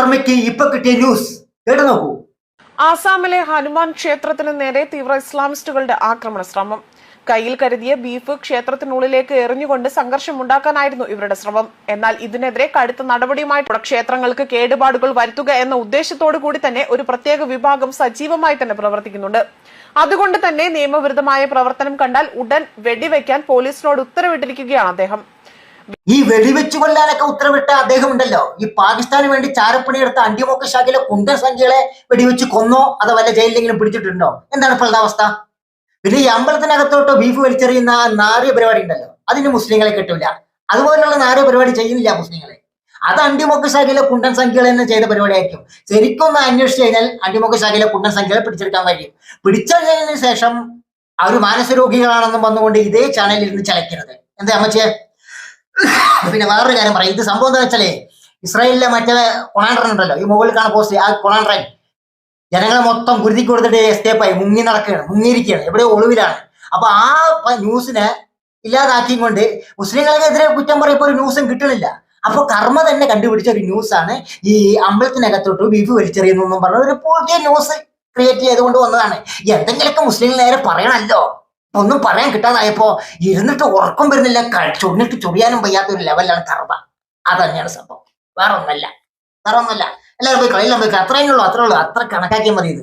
വർമ്മയ്ക്ക് ഇപ്പൊ കിട്ടിയ ന്യൂസ് കേട്ടു നോക്കൂ. ആസാമിലെ ഹനുമാൻ ക്ഷേത്രത്തിന് നേരെ തീവ്ര ഇസ്ലാമിസ്റ്റുകളുടെ ആക്രമണ ശ്രമം. കയ്യിൽ കരുതിയ ബീഫ് ക്ഷേത്രത്തിനുള്ളിലേക്ക് എറിഞ്ഞുകൊണ്ട് സംഘർഷമുണ്ടാക്കാനായിരുന്നു ഇവരുടെ ശ്രമം. എന്നാൽ ഇതിനെതിരെ കടുത്ത നടപടിയുമായിട്ടുള്ള ക്ഷേത്രങ്ങൾക്ക് കേടുപാടുകൾ വരുത്തുക എന്ന ഉദ്ദേശത്തോടു കൂടി തന്നെ ഒരു പ്രത്യേക വിഭാഗം സജീവമായി തന്നെ പ്രവർത്തിക്കുന്നുണ്ട്. അതുകൊണ്ട് തന്നെ നിയമവിരുദ്ധമായ പ്രവർത്തനം കണ്ടാൽ ഉടൻ വെടിവെക്കാൻ പോലീസിനോട് ഉത്തരവിട്ടിരിക്കുകയാണ് അദ്ദേഹം. ഈ വെടിവെച്ചു കൊല്ലാനൊക്കെ ഉത്തരവിട്ട അദ്ദേഹം ഉണ്ടല്ലോ ഈ പാകിസ്ഥാന് വേണ്ടി ചാരപ്പണിയെടുത്ത അന്ത്യമൊക്കെ ശാഖയിലെ കുണ്ടൻ സംഖ്യകളെ വെടിവെച്ച് കൊന്നോ അതോ വല്ല ജയിലിലെങ്കിലും പിടിച്ചിട്ടുണ്ടോ? എന്താണ് ഇപ്പോഴത്തെ അവസ്ഥ? പിന്നെ ഈ അമ്പലത്തിനകത്തോട്ടോ ബീഫ് വലിച്ചെറിയുന്ന ആ നാറിയ പരിപാടി ഉണ്ടല്ലോ. അതിന് മുസ്ലിങ്ങളെ കിട്ടില്ല അതുപോലുള്ള നാറിയ പരിപാടി ചെയ്യുന്നില്ല മുസ്ലിങ്ങളെ. അത് അണ്ടിമൊക്കെ ശാഖയിലെ കുണ്ടൻ സംഖ്യകൾ തന്നെ ചെയ്ത പരിപാടിയായിരിക്കും. ശരിക്കും ഒന്ന് അന്വേഷിച്ച് കഴിഞ്ഞാൽ അണ്ടിമൊക്കെ ശാഖയിലെ കുണ്ടൻ സംഖ്യകളെ പിടിച്ചെടുക്കാൻ കഴിയും. പിടിച്ചതിന് ശേഷം അവർ മാനസരോഗികളാണെന്നും വന്നുകൊണ്ട് ഇതേ ചാനലിൽ ഇരുന്ന് ചലയ്ക്കരുത്. എന്താ അമ്മച്ചേ പിന്നെ വേറൊരു കാര്യം പറയാം. ഇത് സംഭവം എന്താ വെച്ചാലേ ഇസ്രായേലിലെ മറ്റേ കൊണാൻഡ്രൻ ഉണ്ടല്ലോ ഈ മുകളിൽ കാണാൻ പോസ്റ്റ് ആ കൊണാണ്ടറൻ ജനങ്ങളെ മൊത്തം കുരുതി കൊടുത്തിട്ട് എസ്റ്റേപ്പായി മുങ്ങി നടക്കുകയാണ് മുങ്ങിയിരിക്കുകയാണ് എവിടെ ഒളിവിലാണ്. അപ്പൊ ആ ന്യൂസിനെ ഇല്ലാതാക്കിയും കൊണ്ട് മുസ്ലിങ്ങൾക്കെതിരെ കുറ്റം പറയപ്പോ ഒരു ന്യൂസും കിട്ടണില്ല. അപ്പൊ കർമ്മ തന്നെ കണ്ടുപിടിച്ച ഒരു ന്യൂസാണ് ഈ അമ്പലത്തിനകത്തോട്ട് ബീഫ് വലിച്ചെറിയുന്നു പറഞ്ഞ ഒരു പുതിയ ന്യൂസ് ക്രിയേറ്റ് ചെയ്തുകൊണ്ട് വന്നതാണ്. എന്തെങ്കിലുമൊക്കെ മുസ്ലിങ്ങൾ നേരെ പറയണമല്ലോ ഒന്നും പറയാൻ കിട്ടാതായപ്പോ ഇരുന്നിട്ട് ഉറക്കം വരുന്നില്ല ക- ചൊടിയാനും വയ്യാത്ത ഒരു ലെവലാണ് തറവ അത് തന്നെയാണ് സംഭവം വേറെ ഒന്നല്ല വേറെ ഒന്നല്ല എല്ലാവരും പോയി കളയെല്ലാം പോയി അത്രയും ഉള്ളൂ അത്രേ ഉള്ളൂ അത്ര കണക്കാക്കിയാൽ മതി ഇത്